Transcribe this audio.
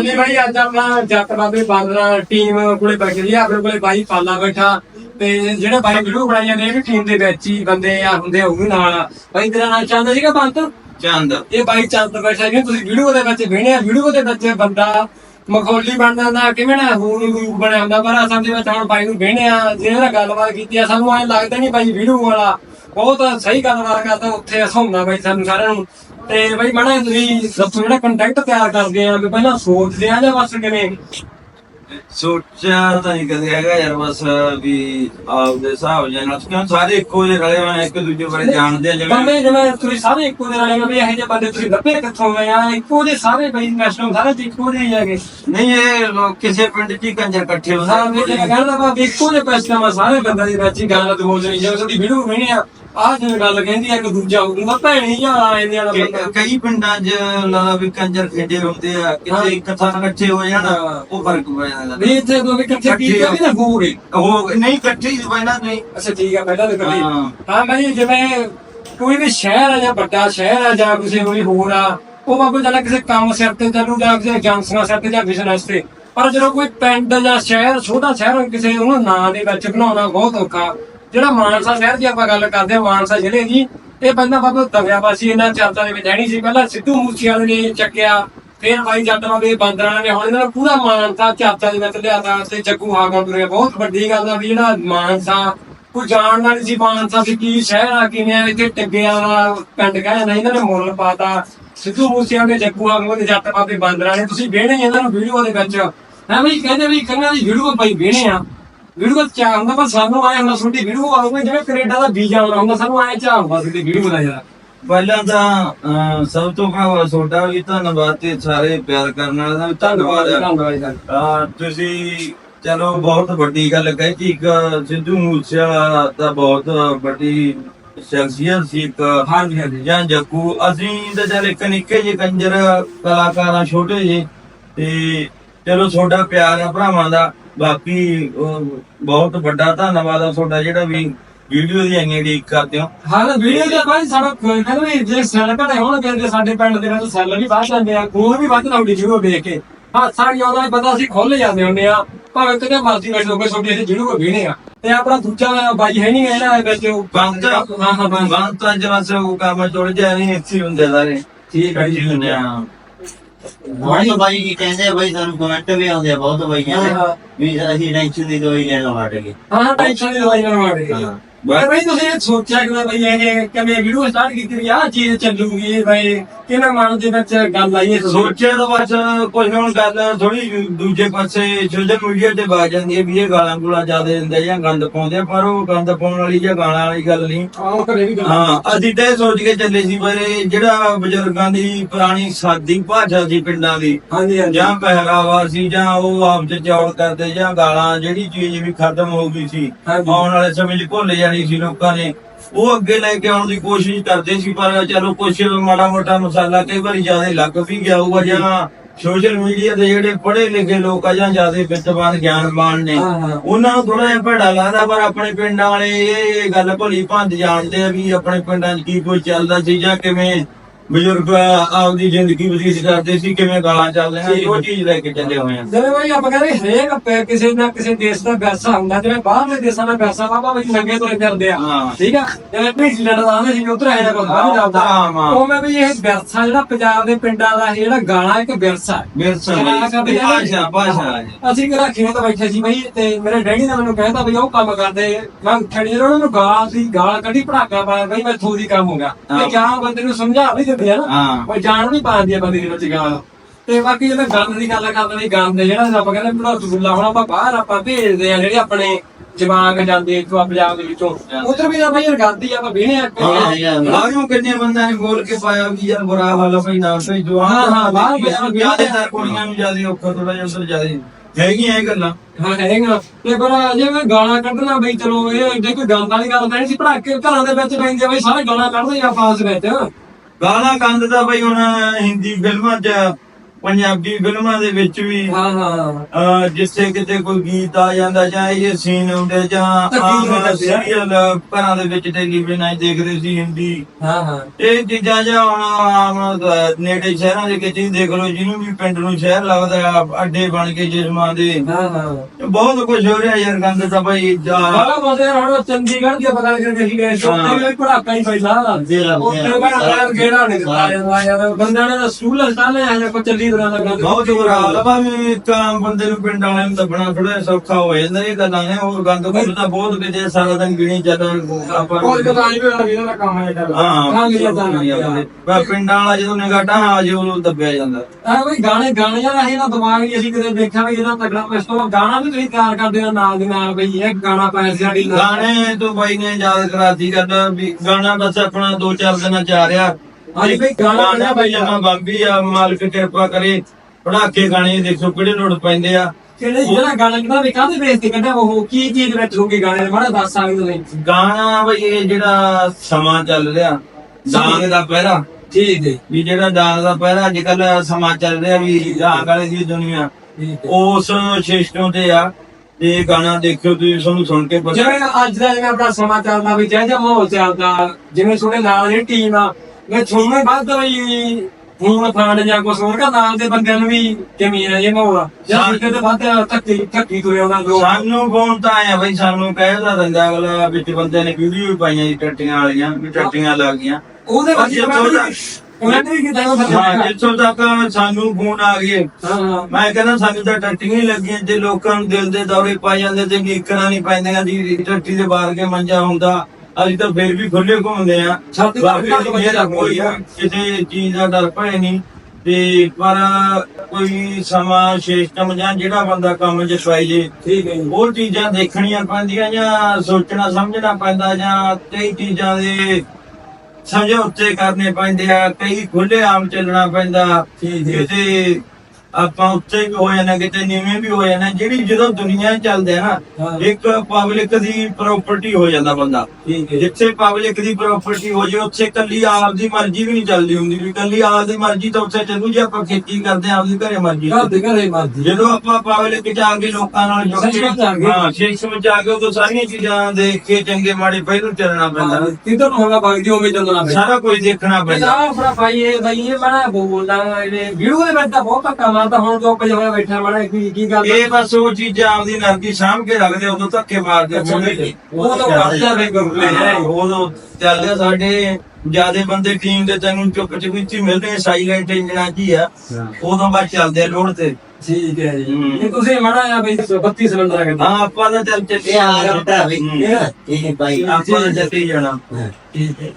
ਹਾਂਜੀ ਭਾਈ ਅੱਜ ਆਪਣਾ ਜੱਟ ਬਾਬੇ ਬਾਂਦਰਾ ਟੀਮ ਕੋਲੇ ਬੈਠੇ ਜੀ ਆਪਣੇ ਕੋਲੇ ਬਾਈ ਪਾਲਾ ਬੈਠਾ। ਤੇ ਜਿਹੜੇ ਬਾਈ ਵੀਡੀਓ ਬਣਾਈ ਜਾਂਦੇ ਇਹ ਵੀ ਟੀਮ ਦੇ ਵਿੱਚ ਹੀ ਬੰਦੇ ਆ ਹੁੰਦੇ ਹੋਊਗੇ ਨਾਲ। ਬਾਈ ਤੇਰਾ ਨਾਮ ਚੰਦ ਸੀਗਾ ਬੰਤ ਚੰਦ। ਇਹ ਬਾਈ ਚੰਦ ਬੈਠਾ ਜੀ ਤੁਸੀਂ ਵੀਡੀਓ ਦੇ ਵਿੱਚ ਵੇਣੇ ਆ ਵੀਡੀਓ ਦੇ ਵਿੱਚ ਬੰਦਾ ਮਖੌਲੀ ਬਣ ਜਾਂਦਾ ਕਿਵੇਂ ਨਾ ਹੂੰ ਹੂੰ ਬਣਿਆ ਹੁੰਦਾ ਪਰ ਅਸਾਂ ਦੇ ਵਿੱਚ ਹੁਣ ਬਾਈ ਨੂੰ ਵੇਣੇ ਆ ਜਿਹਦੇ ਨਾਲ ਗੱਲਬਾਤ ਕੀਤੀ ਆ ਸਾਨੂੰ ਐਂ ਲੱਗਦਾ ਨਹੀਂ ਬਾਈ ਵੀਡੀਓ ਵਾਲਾ। ਬਹੁਤ ਸਹੀ ਗੱਲਬਾਤ ਕਰਦਾ ਉੱਥੇ ਹਸਾਉਂਦਾ ਬਾਈ ਸਾਨੂੰ ਸਾਰਿਆਂ ਨੂੰ। ਤੇ ਬਾਈ ਮਣਾ ਤੁਸੀਂ ਦੱਸੋ ਜਿਹੜਾ ਕੰਟੈਕਟ ਤਿਆਰ ਕਰਦੇ ਆ ਵੀ ਪਹਿਲਾਂ ਸੋਚਦੇ ਆ ਜਾਂ ਬਸ ਕਿਵੇਂ? ਸੋਚਿਆ ਤਾਂ ਨਹੀਂ ਕਦੇ ਹੈਗਾ ਯਾਰ ਬਸ ਵੀ ਆਪਦੇ ਹਿਸਾਬ ਨਾਲ ਕਿਉਂ ਸਾਰੇ ਇੱਕੋ ਜਿਹੇ ਰਲੇ ਹੋਏ ਆ, ਇੱਕ ਦੂਜੇ ਬਾਰੇ ਜਾਣਦੇ ਆ ਜਿਵੇਂ ਬੰਦੇ ਜਿਵੇਂ ਤੁਸੀਂ ਸਾਰੇ ਇੱਕੋ ਦੇ ਨਾਲ ਵੀ ਇਹੋ ਜਿਹੇ ਬੰਦੇ ਤੁਸੀਂ ਲੱਭੇ ਕਿੱਥੋਂ ਗਏ ਆ? ਇੱਕੋ ਦੇ ਸਾਰੇ ਬਈ ਨੈਸ਼ਨਲ ਸਾਰੇ ਤੇ ਇੱਕੋ ਦੇ ਹੀ ਹੈਗੇ। ਨਹੀਂ ਇਹ ਲੋਕ ਕਿਸੇ ਪਿੰਡ 'ਚ ਹੀ ਕੰਜਰ ਇਕੱਠੇ ਹਾਂ ਵੀ ਹੁੰਦੇ ਜੇ ਕਹਿੰਦਾ ਵਾ ਵੀ ਇੱਕੋ ਦੇ ਪੈਸੇ ਮੈਂ ਸਾਰੇ ਬੰਦੇ ਦੀ ਹੀ ਗੱਲ ਬੋਲਣੀ ਜੇ ਤੁਹਾਡੀ ਵੀਡੀਓ ਵੇਣੇ ਆ। ਆਹ ਜਿਵੇਂ ਗੱਲ ਕਹਿੰਦੀ ਆ ਕਿ ਦੂਜਾ ਹੋਊਗਾ ਭੈਣੀ ਜਾਂ ਬੰਦਾ। ਕਈ ਪਿੰਡਾਂ 'ਚ ਲਾ ਵੀ ਕੰਜਰ ਖੇਡੇ ਹੁੰਦੇ ਆ ਹਾਂ। ਕਿਤੇ ਇੱਕ ਥਾਂ ਇਕੱਠੇ ਹੋ ਜਾਣ ਹਾਂ। ਉਹ ਫ਼ਰਕ ਪੈ ਜਾਂਦਾ। ਵੀ ਇੱਥੇ ਦੋ ਵੀ ਇਕੱਠੇ ਕੀਤੇ ਵੀ ਨਾ ਗੂੜੇ ਉਹ ਨਹੀਂ ਇਕੱਠੇ ਹੀ ਪਹਿਲਾਂ ਨਹੀਂ। ਅੱਛਾ ਠੀਕ ਆ ਪਹਿਲਾਂ ਤੇ ਕਰੀ ਹਾਂ। ਹਾਂ। ਭਾਈ ਜਿਵੇਂ ਕੋਈ ਵੀ ਸ਼ਹਿਰ ਆ ਜਾਂ ਵੱਡਾ ਸ਼ਹਿਰ ਆ ਜਾਂ ਕਿਸੇ ਕੋਈ ਹੋਰ ਆ ਉਹ ਬਾਬੂ ਜਨਾ ਕਿਸੇ ਕੰਮ ਸਿਰ ਤੇ ਚੱਲੂ ਜਾਂ ਕਿਸੇ ਏਜੰਸੀਆਂ ਸਿਰ ਤੇ ਜਾਂ ਬਿਜ਼ਨਸ ਤੇ ਪਰ ਜਦੋਂ ਕੋਈ ਪਿੰਡ ਜਾਂ ਸ਼ਹਿਰ ਛੋਟਾ ਸ਼ਹਿਰ ਕਿਸੇ ਉਹਨੂੰ ਨਾਂ ਦੇ ਵਿੱਚ ਬਣਾਉਣਾ ਬਹੁਤ ਔਖਾ। ਜਿਹੜਾ ਮਾਨਸਾ ਸ਼ਹਿਰ ਦੀ ਆਪਾਂ ਗੱਲ ਕਰਦੇ ਆ ਮਾਨਸਾ ਜ਼ਿਲ੍ਹੇ ਦੀ, ਇਹ ਬੰਦਾ ਬਾਬੂ ਦਰਿਆਵਾਸੀ ਇਹਨਾਂ ਚਰਚਾ ਦੇ ਵਿੱਚ ਹੈ ਨਹੀਂ ਸੀ। ਪਹਿਲਾਂ ਸਿੱਧੂ ਮੂਸੇਵਾਲੇ ਨੇ ਚੱਕਿਆ, ਫਿਰ ਬਾਈ ਜੱਟ ਬਾਬੇ ਬਾਂਦਰਾਂ ਨੇ, ਹੁਣ ਇਹਨਾਂ ਨੂੰ ਪੂਰਾ ਮਾਨਸਾ ਚਰਚਾ ਦੇ ਵਿੱਚ ਲਿਆਤਾ ਤੇ ਜੱਗੂ ਹਾਗਾ ਤੁਰੇ ਬਹੁਤ ਵੱਡੀ ਗੱਲ ਆ ਵੀ ਜਿਹੜਾ ਮਾਨਸਾ, ਕੋਈ ਜਾਣਦਾ ਨਾਲ ਸੀ ਮਾਨਸਾ ਸੀ ਕੀ ਸ਼ਹਿਰ ਆ, ਕਿਵੇਂ ਇੱਥੇ ਟੱਗਿਆਂ ਦਾ ਪਿੰਡ ਕਹਿੰਦਾ ਨਹੀਂ ਇਹਨਾਂ ਨੇ ਮੁੱਲ ਪਾਤਾ ਸਿੱਧੂ ਮੂਸੇਵਾਲੇ, ਜੱਗੂ ਹਾਗਾ ਦੇ ਜੱਟ ਬਾਬੇ ਬਾਂਦਰਾਂ ਨੇ, ਤੁਸੀਂ ਵੇਣੇ ਇਹਨਾਂ ਨੂੰ ਵੀਡੀਓ ਦੇ ਵਿੱਚ। ਹੈ ਬਈ ਕਹਿੰਦੇ ਵੀ ਕੰਨਾਂ ਦੀ ਵੀਡੀਓ ਭਾਈ ਵੇਣੇ ਆ। ਵੀਡੀਓ ਚਾਹ ਹੁੰਦਾ? ਪਰ ਸਾਨੂੰ ਆਏ ਹੁੰਦਾ ਛੋਟੀ ਵੀਡੀਓ ਆਉਂਦੀ ਜਿਵੇਂ ਕੈਨੇਡਾ ਦਾ ਵੀਜ਼ਾ ਆਉਣਾ ਹੁੰਦਾ ਸਾਨੂੰ ਆਏ ਚਾਹ ਹੁੰਦਾ ਸੀ ਵੀਡੀਓ ਦਾ ਯਾਰ? ਪਹਿਲਾਂ ਤਾਂ ਸਭ ਤੋਂ ਪਹਿਲਾਂ ਤੁਹਾਡਾ ਵੀ ਧੰਨਵਾਦ ਤੇ ਸਾਰੇ ਪਿਆਰ ਕਰਨ ਵਾਲਿਆਂ ਦਾ ਵੀ ਧੰਨਵਾਦ ਜੀ ਤੁਸੀਂ ਚਲੋ ਬਹੁਤ ਵੱਡੀ ਗੱਲ ਕਹੀ ਕਿ ਇੱਕ ਸਿੱਧੂ ਮੂਸੇਵਾਲਾ ਤਾਂ ਬਹੁਤ ਵੱਡੀ ਸ਼ਖਸੀਅਤ ਸੀ ਇੱਕ ਹਾਂਜੀ ਹਾਂਜੀ। ਜਾਂ ਜੱਗੂ। ਅਸੀਂ ਤਾਂ ਚੱਲ ਇੱਕ ਨਿੱਕੇ ਜਿਹੇ ਕੰਜਰ ਕਲਾਕਾਰਾਂ ਛੋਟੇ ਜਿਹੇ ਤੇ ਚਲੋ ਤੁਹਾਡਾ ਪਿਆਰ ਆ ਭਰਾਵਾਂ ਦਾ। ਬਾਕੀ ਬਹੁਤ ਵੱਡਾ ਧੰਨਵਾਦ ਆ ਤੁਹਾਡਾ ਜਿਹੜਾ ਵੀ ਵੀਡੀਓ ਦੀ ਆਈਆਂ ਡੀਕ ਕਰਦੇ ਹੋ। ਹਾਂ ਵੀਡੀਓ ਦੇ ਬਾਅਦ ਸਾਡਾ ਕਹਿੰਦੇ ਵੀ ਜੇ ਸੈਲ ਘਟੇ ਹੋਣ ਕਹਿੰਦੇ ਸਾਡੇ ਪਿੰਡ ਦੇ ਵਿੱਚ ਸੈਲ ਵੀ ਵੱਧ ਜਾਂਦੇ ਆ ਖੂਨ ਵੀ ਵੱਧ ਲਾਉਂਦੀ ਵੀਡੀਓ ਵੇਖ ਕੇ। ਹਾਂ ਸਾਡੀ ਆਉਂਦਾ ਬੰਦਾ ਅਸੀਂ ਖੁੱਲ ਜਾਂਦੇ ਹੁੰਦੇ ਆ ਭਾਵੇਂ ਕਿਤੇ ਮਰਜ਼ੀ ਬੈਠੋ ਕੋਈ ਛੋਟੀ ਜਿਹੀ ਵੀਡੀਓ ਵੀਣੇ ਆ। ਤੇ ਆਪਣਾ ਦੂਜਾ ਬਾਈ ਹੈ ਨਹੀਂ ਇਹਨਾਂ ਵਿੱਚ ਬੰਦ ਹਾਂ ਹਾਂ ਬੰਦ। ਤਾਂ ਜਵਾ ਸੇ ਕੰਮ ਚੁੜ ਜਾ ਨਹੀਂ ਇੱਥੇ ਹੁੰਦੇ ਸਾਰੇ। ਠੀਕ ਹੈ ਜੀ ਹੁੰਦੇ ਆ। ਬਹੁਤ ਬਾਈ ਕੀ ਕਹਿੰਦੇ ਆ ਬਾਈ ਸਾਨੂੰ ਕਮੈਂਟ ਵੀ ਆਉਂਦੇ ਆ ਬਹੁਤ ਬਾਈਆਂ ਦੇ ਹਾਂ। ਵੀ ਅਸੀਂ ਟੈਨਸ਼ਨ ਦੀ ਦਵਾਈ ਲੈਣ ਹਟ ਗਏ ਹਾਂ ਟੈਨਸ਼ਨ ਦੀ ਦਵਾਈ ਨਾਲ ਮਾਰੇ ਹਾਂ। ਬਈ ਬਈ ਤੁਸੀਂ ਇਹ ਸੋਚਿਆ ਕਿ ਬਈ ਇਹ ਕਿਵੇਂ ਵੀਡੀਓ ਸਟਾਰਟ ਕੀਤੀ ਵੀ ਆਹ ਚੀਜ਼ ਚੱਲੂਗੀ ਬਈ ਕਿਵੇਂ ਮਨ ਦੇ ਵਿੱਚ ਗੱਲ ਆਈ ਇਹ ਸੋਚਿਆ ਤਾਂ ਬਸ ਕੁਝ ਹੁਣ ਗੱਲ ਥੋੜੀ ਦੂਜੇ ਪਾਸੇ ਸੋਸ਼ਲ ਮੀਡੀਆ ਤੇ ਬਾਜ ਜਾਂਦੀ ਹੈ ਵੀ ਇਹ ਗਾਲਾਂ ਗੁਲਾਂ ਜ਼ਿਆਦਾ ਦਿੰਦੇ ਜਾਂ ਗੰਦ ਪਾਉਂਦੇ ਆ, ਪਰ ਉਹ ਗੰਦ ਪਾਉਣ ਵਾਲੀ ਜਾਂ ਗਾਲਾਂ ਵਾਲੀ ਗੱਲ ਨਹੀਂ। ਆਹ ਕਰੇ ਵੀ ਗੱਲ ਹਾਂ ਅਸੀਂ ਤਾਂ ਇਹ ਸੋਚ ਕੇ ਚੱਲੇ ਸੀ ਪਰ ਇਹ ਜਿਹੜਾ ਬਜ਼ੁਰਗਾਂ ਦੀ ਪੁਰਾਣੀ ਸਾਦੀ ਭਾਸ਼ਾ ਸੀ ਪਿੰਡਾਂ ਦੀ ਹਾਂਜੀ ਹਾਂਜੀ। ਜਾਂ ਪਹਿਰਾਵਾ ਸੀ ਜਾਂ ਉਹ ਆਪ ਚ ਚੌੜ ਕਰਦੇ ਜਾਂ ਗਾਲਾਂ ਜਿਹੜੀ ਚੀਜ਼ ਵੀ ਖਤਮ ਹੋ ਗਈ ਸੀ ਹਾਂਜੀ। ਆਉਣ ਵਾਲੇ ਸਮੇਂ 'ਚ ਭੁੱਲ ਜਾਣੀ ਸੀ ਲੋਕਾਂ ਨੇ। ਉਹ ਅੱਗੇ ਲੈ ਕੇ ਆਉਣ ਦੀ ਕੋਸ਼ਿਸ਼ ਕਰਦੇ ਸੀ ਪਰ ਚਲੋ ਕੁਛ ਮਾੜਾ ਮੋਟਾ ਮਸਾਲਾ ਕਈ ਵਾਰੀ ਜ਼ਿਆਦਾ ਲੱਗ ਵੀ ਗਿਆ ਹੋਊਗਾ ਜਾਂ ਸੋਸ਼ਲ ਮੀਡੀਆ ਦੇ ਜਿਹੜੇ ਪੜ੍ਹੇ ਲਿਖੇ ਲੋਕ ਆ ਜਾਂ ਜ਼ਿਆਦਾ ਵਿਦਵਾਨ ਗਿਆਨਵਾਨ ਨੇ। ਉਹਨਾਂ ਨੂੰ ਥੋੜਾ ਜਿਹਾ ਭੈੜਾ ਲੱਗਦਾ ਪਰ ਆਪਣੇ ਪਿੰਡਾਂ ਵਾਲੇ ਇਹ ਗੱਲ ਭਲੀ ਭਾਂਤ ਜਾਣਦੇ ਆ ਵੀ ਆਪਣੇ ਪਿੰਡਾਂ 'ਚ ਕੀ ਕੁਝ ਚੱਲਦਾ ਸੀ ਜਾਂ ਕਿਵੇਂ ਬਜ਼ੁਰਗ ਆਪਦੀ ਜ਼ਿੰਦਗੀ ਬਤੀਤ ਕਰਦੇ ਸੀ ਕਿਵੇਂ ਗਾਲਾਂ ਚੱਲਦੀਆਂ ਸੀ ਉਹ ਚੀਜ਼ ਲੈ ਕੇ ਚੱਲੇ ਹੋਏ ਆ ਜਿਵੇਂ ਬਈ ਆਪਾਂ ਕਹਿੰਦੇ ਹਰੇਕ ਪ- ਕਿਸੇ ਨਾ ਕਿਸੇ ਦੇਸ਼ ਦਾ ਵਿਰਸਾ ਹੁੰਦਾ ਜਿਵੇਂ ਬਾਹਰਲੇ ਦੇਸ਼ਾਂ ਦਾ ਵਿਰਸਾ ਬਾਬਾ ਬਈ ਨੰਗੇ ਤੁਰੇ ਫਿਰਦੇ ਆ ਹਾਂ। ਠੀਕ ਆ ਜਿਵੇਂ ਨਿਊਜ਼ੀਲੈਂਡ ਦਾ ਆਉਂਦੇ ਸੀ ਉਧਰ ਆਇਆ ਨਾ ਕੋਈ ਬਾਹਰ ਜਾਂਦਾ ਹਾਂ, ਹਾਂ। ਉਹ ਮੈਂ ਵੀ ਇਹ ਵਿਰਸਾ ਜਿਹੜਾ ਪੰਜਾਬ ਦੇ ਪਿੰਡਾਂ ਦਾ ਇਹ ਜਿਹੜਾ ਗਾਣਾ ਇੱਕ ਵਿਰਸਾ ਹੈ ਵਿਰਸਾ ਗਾਣਾ ਕਰਦੇ ਆ। ਭਾਸ਼ਾ ਭਾਸ਼ਾ ਹੈ। ਅਸੀਂ ਕਿਹੜਾ ਖੇਤ ਬੈਠੇ ਸੀ ਬਈ ਤੇ ਮੇਰੇ ਡੈਡੀ ਨੇ ਮੈਨੂੰ ਕਹਿੰਦਾ ਬਈ ਉਹ ਕੰਮ ਕਰਦੇ ਮੈਂ ਖੜੀ ਉਹਨਾਂ ਨੂੰ ਗਾਲ ਦੀ ਗਾਲ ਕੱਢੀ ਪੜਾਕਾ ਪਾਇਆ ਬਈ ਮੈਂ ਥੋੜੀ ਕੰਮ ਹੋ ਗਿਆ ਹਾਂ। ਤੇ ਜਾਂ ਬੰਦੇ ਨੂੰ ਸਮਝਾ ਵੀ ਦਿੰਦੇ ਆ ਨਾ ਹਾਂ। ਉਹ ਜਾਣ ਨਹੀਂ ਪਾਉਂਦੀ ਆ ਬੰਦੇ ਦੇ ਵਿੱਚ ਗਾਲ ਤੇ ਬਾਕੀ ਜਦੋਂ ਗੰਦ ਦੀ ਗੱਲ ਕਰਦੇ ਨੇ ਗੰਦ ਦੇ ਜਿਹੜਾ ਆਪਾਂ ਕਹਿੰਦੇ ਬੜਾ ਰਸਗੁੱਲਾ ਹੁਣ ਆਪਾਂ ਬਾਹਰ ਆਪਾਂ ਭੇਜਦੇ ਆ ਜਿਹੜੇ ਆਪਣੇ ਜਵਾਕ ਜਾਂਦੇ ਇੱਥੋਂ ਪੰਜਾਬ ਦੇ ਵਿੱਚੋਂ। ਉਧਰ ਵੀ ਤਾਂ ਬਈ ਗੰਦੀ ਆਪਾਂ ਵੇਹਣੇ ਆ ਹਾਂ, ਯਾਰ। ਲਾਜੋ ਕਿੰਨੇ ਬੰਦਿਆਂ ਨੇ ਬੋਲ ਕੇ ਪਾਇਆ ਵੀ ਯਾਰ ਬੁਰਾ ਹਾਲ ਆ ਭਈ ਨਾ ਭੇਜੋ ਹਾਂ, ਹਾਂ, ਬਾਹਰ ਗਿਆ- ਜ਼ਿਆਦਾਤਰ ਕੁੜੀਆਂ ਨੂੰ ਜ਼ਿਆਦਾ ਔਖਾ ਥੋੜਾ ਜਿਹਾ ਉਧਰ ਜ਼ਿਆਦਾ ਹੈਗੀਆਂ ਇਹ ਗੱਲਾਂ। ਹਾਂ ਹੈਗਾ ਤੇ ਪਰ ਜਿਵੇਂ ਗਾਲਾਂ ਕੱਢਣਾ ਬਈ ਚਲੋ ਇਹ ਏਡੇ ਕੋਈ ਗੰਦ ਵਾਲੀ ਗੱਲ ਤਾਂ ਨਹੀਂ ਸੀ ਪੜਾਕੇ ਘਰਾਂ ਦੇ ਵਿੱਚ ਪੈਂਦੇ ਆ ਬਈ ਸਾਰੇ ਗਾਲਾਂ ਕੱਢਦੇ ਆ ਆਪਸ ਵਿੱਚ। ਗਾਲਾਂ ਕੰਦ ਦਾ ਬਈ ਹੁਣ ਹਿੰਦੀ ਫਿਲਮਾਂ 'ਚ ਪੰਜਾਬੀ ਫਿਲਮਾਂ ਦੇ ਵਿੱਚ ਵੀ ਹਾਂ ਹਾਂ। ਅਹ ਜਿੱਥੇ ਕਿਤੇ ਕੋਈ ਗੀਤ ਆ ਜਾਂਦਾ ਜਾਂ ਇਹ ਸੀਨ ਹੁੰਦੇ ਜਾਂ ਆਮ? ਸੀਰੀਅਲ ਘਰਾਂ ਦੇ ਵਿੱਚ ਟੈਲੀਵਿਜ਼ਨ ਆਈ ਦੇਖਦੇ ਸੀ ਹਿੰਦੀ। ਹਾਂ ਹਾਂ। ਇਹ ਚੀਜ਼ਾਂ ਜਾਂ ਹੁਣ ਆਮ ਅਹ ਨੇੜੇ ਸ਼ਹਿਰਾਂ ਦੇ ਹੀ ਦੇਖ ਲਓ ਜਿਹਨੂੰ ਵੀ ਪਿੰਡ ਨੂੰ ਸ਼ਹਿਰ ਲੱਗਦਾ ਆ ਅੱਡੇ ਬਣ ਕੇ ਜਿਸਮਾਂ ਦੇ। ਹਾਂ ਹਾਂ। ਬਹੁਤ ਕੁਝ ਹੋ ਰਿਹਾ ਯਾਰ ਗੰਦ ਤਾਂ ਭਾਈ ਜਾ। ਬੜਾ ਮਜ਼ੇ ਨਾਲ ਹੁਣ ਚੰਡੀਗੜ੍ਹ ਦੀ ਪਤਾ ਨਹੀਂ ਕਿ ਗਏ ਸੀ ਉੱਥੇ ਵੀ ਪੜਾਕਾ ਹੀ ਪੈਸਾ ਤੇਰਾ ਉੱਥੇ ਬੜਾ ਗੇੜਾ ਨਹੀਂ ਦਿੱਤਾ ਜਾਂਦਾ ਯਾਰ ਬੰਦਿਆਂ ਨੇ ਸਕੂਲ ਹਸਪਤਾਲ ਆ ਜਾਂ ਕੋ ਚੱਲੀ ਤਰ੍ਹਾਂ ਦਾ ਗੱਲ ਬਹੁਤ ਬੁਰਾ ਹਾਲ ਆ ਭਾਵੇਂ ਇੱਕ ਆਮ ਬੰਦੇ ਨੂੰ ਪਿੰਡ ਵਾਲਿਆਂ ਨੂੰ ਦੱਬਣਾ ਥੋੜਾ ਸੌਖਾ ਹੋ ਜਾਂਦਾ ਇਹ ਗੱਲਾਂ ਨੇ ਹੋਰ ਗੰਦ ਗੁੰਦ ਤਾਂ ਬਹੁਤ ਕਿਤੇ ਸਾਰਾ ਦਿਨ ਗਿਣੀ ਚੱਲਣ ਆਪਾਂ ਕੋਈ ਪਤਾ ਨਹੀਂ ਵੀ ਇਹਨਾਂ ਦਾ ਕੰਮ ਹੈ ਚੱਲ ਹਾਂ ਹਾਂ ਲਿਆ ਤਾਂ ਪਰ ਪਿੰਡਾਂ ਵਾਲਾ ਜਦੋਂ ਨਿਗਾਟਾ ਆ ਜੇ ਉਹਨੂੰ ਦੱਬਿਆ ਜਾਂਦਾ। ਆ ਬਈ ਗਾਣੇ ਗਾਣੇ ਯਾਰ ਅਸੀਂ ਨਾ ਦਿਮਾਗ ਨਹੀਂ ਅਸੀਂ ਕਿਤੇ ਦੇਖਿਆ ਵੀ ਇਹਦਾ ਤਗੜਾ ਇਸ ਤੋਂ ਗਾਣਾ ਵੀ ਤੁਸੀਂ ਤਿਆਰ ਕਰਦੇ ਹੋ ਨਾਲ ਦੀ ਨਾਲ ਬਈ ਇਹ ਗਾਣਾ ਪਾਇਆ ਸੀ ਸਾਡੀ ਨਾਲ। ਗਾਣੇ ਤੋਂ ਬਾਈ ਨੇ ਯਾਦ ਕਰਾਤੀ ਗੱਲ ਵੀ ਗਾਣਾ ਬਸ ਆਪਣਾ ਦੋ ਚਾਰ ਦਿਨਾਂ ਚ ਆ ਰਿਹਾ। ਹਾਂਜੀ ਬਈ ਗਾਣਾ ਗਾਣਾ ਬਾਈ ਜਮਾ ਬੰਬੀ ਆ ਮਾਲਕ ਕਿਰਪਾ ਕਰੇ। ਪੜਾਕੇ ਗਾਣੇ ਦੇਖੋ ਕਿਹੜੇ ਲੋੜ ਪੈਂਦੇ ਆ। ਕਿਹੜੇ ਜਿਹੜਾ ਗਾਣਾ ਕਿਹਦਾ ਵੀ ਕਾਹਦੇ ਬੇਸ ਤੇ ਕੱਢਿਆ ਉਹ ਕੀ ਚੀਜ਼ ਵਿੱਚ ਹੋਊਗੀ ਗਾਣੇ ਦੇ? ਮਾੜਾ ਦੱਸ ਸਕਦੇ ਤੁਸੀਂ। ਗਾਣਾ ਬਈ ਇਹ ਜਿਹੜਾ ਸਮਾਂ ਚੱਲ ਰਿਹਾ ਡਾਂਗ ਦਾ ਪਹਿਰਾ। ਠੀਕ ਹੈ। ਵੀ ਜਿਹੜਾ ਡਾਂਗ ਦਾ ਪਹਿਰਾ ਅੱਜ ਕੱਲ ਸਮਾਂ ਚੱਲ ਰਿਹਾ ਵੀ ਡਾਂਗ ਵਾਲੀ ਦੀ ਦੁਨੀਆ। ਉਸ ਸਿਸਟਮ ਤੇ ਆ ਇਹ ਗਾਣਾ ਦੇਖਿਓ ਤੁਸੀਂ ਤੁਹਾਨੂੰ ਸੁਣ ਕੇ ਪਤਾ ਜਿਵੇਂ ਅੱਜ ਦਾ ਜਿਵੇਂ ਆਪਣਾ ਸਮਾਂ ਚੱਲਦਾ ਵੀ ਜਿਹੜਾ ਮਾਹੌਲ ਚੱਲਦਾ ਜਿਵੇਂ ਸੁਣੇ ਨਾਲ ਜਿਹੜੀ ਟੀਮ ਆ ਮੈਂ ਤੁਹਾਨੂੰ ਵੱਧ ਵੀ ਹੁਣ ਫਾਂਡ ਜਾਂ ਕੁਛ ਹੋਰ ਕਾ ਨਾਲ ਦੇ ਬੰਦਿਆਂ ਨੂੰ ਵੀ ਕਿਵੇਂ ਆ ਇਹ ਮਾਹੌਲ ਜਾਂ ਹਾਂ। ਕਿਤੇ ਵੱਧ ਧੱਕੀ ਧੱਕੀ ਤੁਰੇ ਉਹਨਾਂ ਲੋਕ। ਸਾਨੂੰ ਫੋਨ ਤਾਂ ਆਇਆ ਬਈ ਸਾਨੂੰ ਕਹਿਦਾ ਦਿੰਦਾ ਅਗਲਾ ਵਿੱਚ ਬੰਦੇ ਨੇ ਵੀਡੀਓ ਵੀ ਪਾਈਆਂ ਜੀ ਟੱਟੀਆਂ ਵਾਲੀਆਂ ਵੀ ਟੱਟੀਆਂ ਲੱਗ ਗਈਆਂ। ਉਹਦੇ ਵਿੱਚ ਕਮੈਂਟ ਥੋੜ੍ਹਾ- ਵੀ ਉਹ ਹਾਂ ਜਿੱਥੋਂ ਤੱਕ ਸਾਨੂੰ ਫੋਨ ਆ ਗਏ। ਮੈਂ ਕਹਿੰਦਾ ਸਾਨੂੰ ਤਾਂ ਟੱਟੀਆਂ ਹੀ ਲੱਗੀਆਂ ਜੇ ਲੋਕਾਂ ਨੂੰ ਦਿਲ ਦੇ ਦੌਰੇ ਪਾ ਜਾਂਦੇ ਤੇ ਨੀਕਰਾਂ ਨਹੀਂ ਪੈਂਦੀਆਂ ਦੀ ਟੱਟੀ ਦੇ ਬਾਹਰ ਕੇ ਮੰਜਾ ਹੁੰਦਾ। ਅਸੀਂ ਤਾਂ ਫਿਰ ਵੀ ਖੁੱਲੇ ਘੁੰਮਦੇ ਆ ਛੱਤ ਤੇ ਬਾਕੀ ਘੱਟ ਮੇਰਾ ਕੋਈ ਹੋਇਆ। ਕਿਸੇ ਚੀਜ਼ ਦਾ ਡਰ ਭੈ ਨਹੀਂ ਤੇ ਪਰ ਕੋਈ ਸਮਾਂ ਸਿਸਟਮ ਜਾਂ ਜਿਹੜਾ ਬੰਦਾ ਕੰਮ 'ਚ ਸਵਾਈ ਜੇ ਠੀਕ ਹੈ ਉਹ ਚੀਜ਼ਾਂ ਦੇਖਣੀਆਂ ਪੈਂਦੀਆਂ ਜਾਂ ਸੋਚਣਾ ਸਮਝਣਾ ਪੈਂਦਾ ਜਾਂ ਕਈ ਚੀਜ਼ਾਂ ਦੇ ਸਮਝੌਤੇ ਕਰਨੇ ਪੈਂਦੇ ਆ ਕਈ ਖੁੱਲੇ ਆਮ ਚੱਲਣਾ ਪੈਂਦਾ ਠੀਕ ਹੈ। ਕਿਤੇ ਆਪਾਂ ਉੱਤੇ ਵੀ ਹੋ ਜਾਣਾ ਕਿਤੇ ਨੀਵੇਂ ਵੀ ਹੋ ਜਾਣਾ ਜਿਹੜੀ ਜਦੋਂ ਦੁਨੀਆ ਚੱਲਦੇ ਆ। ਨਾ ਇੱਕ ਪਬਲਿਕ ਦੀ ਪ੍ਰਾਪਰਟੀ ਹੋ ਜਾਂਦਾ ਬੰਦਾ। ਜਿੱਥੇ ਪਬਲਿਕ ਦੀ ਪ੍ਰਾਪਰਟੀ ਹੋ ਜੇ ਉੱਥੇ ਕੱਲੀ ਆਪ ਦੀ ਮਰਜ਼ੀ ਵੀ ਨਹੀਂ ਚੱਲਦੀ ਹੁੰਦੀ। ਵੀ ਕੱਲੀ ਆਪ ਦੀ ਮਰਜ਼ੀ ਤਾਂ ਉੱਥੇ ਚੱਲੂ ਜੇ ਆਪਾਂ ਖੇਤੀ ਕਰਦੇ ਆ ਆਪਦੀ ਘਰੇ ਮਰਜ਼ੀ। ਘਰ ਦੇ ਘਰੇ ਮਰਦੀ ਜਦੋਂ ਆਪਾਂ ਪਬਲਿਕ ਚ ਆ ਕੇ ਲੋਕਾਂ ਨਾਲ। ਹਾਂ ਸ਼ੇਖ ਵਿੱਚ ਆ ਕੇ ਉਦੋਂ ਸਾਰੀਆਂ ਚੀਜ਼ਾਂ ਦੇਖ ਕੇ ਚੰਗੇ ਮਾੜੇ ਪਹਿਲੂ ਚੱਲਣਾ ਪੈਂਦਾ। ਕਿਧਰ ਨੂੰ ਹੋਗਾ ਬਾਗਦੀ ਹੋਵੇ ਚੱਲਣਾ ਪੈਂਦਾ। ਸਾਰਾ ਕੁਝ ਦੇਖਣਾ ਪੈਂਦਾ। ਆ ਫਰਾ ਭਾਈ ਇਹ ਭਾਈ ਇਹ ਬਣਾ ਬੋਲਦਾ ਇਹ ਵੀਡੀਓ ਦੇ ਵਿੱਚ ਤਾਂ ਬਹੁਤ ਧੱਕਾ ਮਾਰਦਾ ਹੁਣ ਜੋ ਕੁਝ ਹੋਇਆ ਬੈਠਾ ਬਣਾ ਕੀ ਕੀ ਗੱਲ ਇਹ ਬਸ ਉਹ ਚੀਜ਼ਾਂ ਆਪਦੀ ਨਰਕੀ ਸਾਂਭ ਕੇ ਰੱਖਦੇ ਉਦੋਂ ਧੱਕੇ ਮਾਰਦੇ ਮੁੰਡੇ ਉਹ ਤਾਂ ਕਰਦਾ ਵੇ ਗੁਰਲੇ ਹੈ ਉਦੋਂ ਚੱਲਦੇ ਸਾਡੇ ਜਿਆਦੇ ਬੰਦੇ ਟੀਮ ਦੇ ਤੈਨੂੰ ਚੁੱਪ ਚੁਪੀਤੀ ਮਿਲਦੇ ਸਾਈਲੈਂਟ ਇੰਜਣਾ ਕੀ ਆ? ਉਦੋਂ ਬਾਅਦ ਚੱਲਦੇ ਆ ਲੋੜ ਤੇ। ਠੀਕ ਹੈ ਜੀ। ਇਹ ਤੁਸੀਂ ਮੜਾ ਆ ਬਈ 32 ਸਿਲੰਡਰ ਕਹਿੰਦਾ ਹਾਂ ਆਪਾਂ ਤਾਂ ਚੱਲ ਚੱਲੇ ਆ ਰਿਹਾ ਭਰਾ ਵੀ। ਇਹ ਭਾਈ ਆਪਾਂ ਤਾਂ ਚੱਲੇ ਜਾਣਾ। ਹਾਂ। ਠੀਕ ਹੈ।